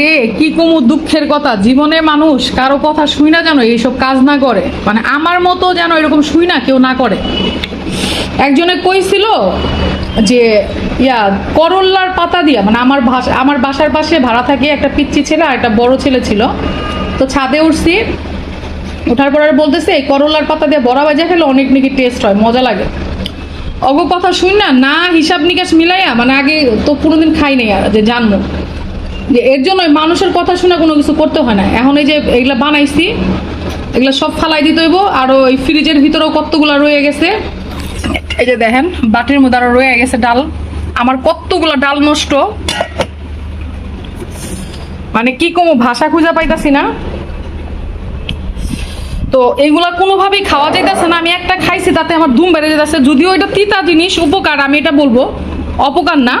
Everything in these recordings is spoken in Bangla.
রে, কি কমু দুঃখের কথা? জীবনে মানুষ, কারও কথা শুই না যেন, এইসব কাজ না করে। মানে আমার মতো যেন এরকম শুই না, কেউ না করে। একজনে কইছিল যে, ইয়া, করল্লার পাতা দিয়া মানে আমার ভাষা, আমার বাসার পাশে ভাড়া থাকে একটা পিচ্ছি ছেলে আর একটা বড় ছেলে ছিল। তো ছাদে উঠছি ওঠার পর আর বলতেছে, এই করল্লার পাতা দিয়ে বড়া বাজা খেলে অনেক নাকি টেস্ট হয়, মজা লাগে। অগ কথা শুন না না হিসাব নিকাশ মিলাইয়া মানে আগে তো কোনোদিন খাই নাই আর, যে জানব। যে এর জন্য মানুষের কথা শুনে কোনো কিছু করতে হয় না। এখন এই যে এগুলা বানাইছি, এগুলা সব ফালাই দিতে হইব, আর ওই ফ্রিজের ভিতরেও কতগুলা রয়ে গেছে। এই যে দেখেন, বাটির মধ্যে আরও রয়ে গেছে ডাল। আমার কতগুলা ডাল নষ্ট। মানে কি কমো, ভাষা খুঁজে পাইতাছি না। তো এগুলা কোনোভাবেই খাওয়া যাইতেছে না। আমি একটা খাইছি, তাতে আমার ধুম বেড়ে যেতেছে যদিও এটা তিতা জিনিস, উপকার, আমি এটা বলব। অপকার না।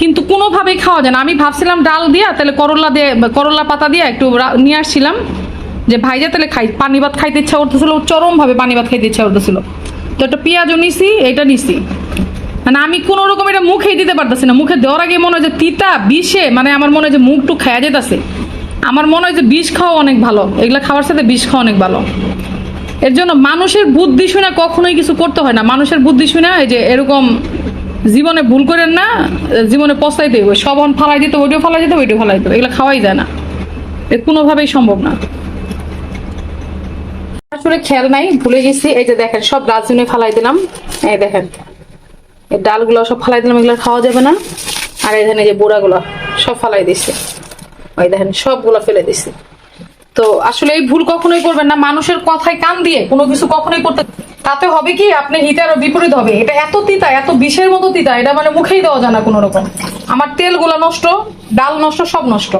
কিন্তু কোনোভাবেই খাওয়া যায় না। আমি ভাবছিলাম ডাল দিয়া, তাহলে করলা দিয়ে, করলা পাতা দিয়ে একটু নিয়ে আসছিলাম। যে ভাইজা তাহলে খাই, পানি ভাত খাইতে ইচ্ছা করতেছিল চরম ভাবে পানি ভাত খাইতে ইচ্ছা করতেছিল। তো একটা পেঁয়াজও নিছি এটা নিছি। মানে আমি কোনো রকম এটা মুখেই দিতে পারতেছি না। মুখে দেওয়ার আগে মনে হয় যে তিতা, বিষে মানে আমার মনে হয় যে মুখ টুক খাওয়া যেতেছে। আমার মনে হয় যে বিষ খাওয়া অনেক ভালো। এগুলা খাওয়ার সাথে বিষ খাওয়া অনেক ভালো। এর জন্য মানুষের বুদ্ধি শুনে কখনোই কিছু করতে হয় না। মানুষের বুদ্ধি শুনে এই যে এরকম জীবনে ভুল করেন না, জীবনে পস্তাইতে হবে সব অন ফালাই দিতে ওইটাও ফালাই দিতে ওইটাও ফালাই দিতে এগুলো খাওয়াই যায় না। এ কোনোভাবেই সম্ভব না। আসলে খেয়াল নাই, ভুলে গেছি। এই যে দেখেন, সব ডাস্টবিনে ফালাই দিলাম। এই দেখেন, এই ডালগুলো সব ফালাই দিলাম, এগুলো খাওয়া যাবে না। আর এখানে যে বুড়াগুলো, সব ফালাই দিচ্ছে ওই দেখেন, সবগুলো ফেলে দিচ্ছে তো আসলে এই ভুল কখনোই করবেন না। মানুষের কথায় কান দিয়ে কোনো কিছু কখনোই করতে তাতে হবে কি? আপনি আরও বিপরীত হবে। এটা এত তিতা, এত বিষের মতো তিতা, এটা মানে মুখেই দেওয়া যায় না কোনো রকম আমার তেলগুলো নষ্ট, ডাল নষ্ট, সব নষ্ট।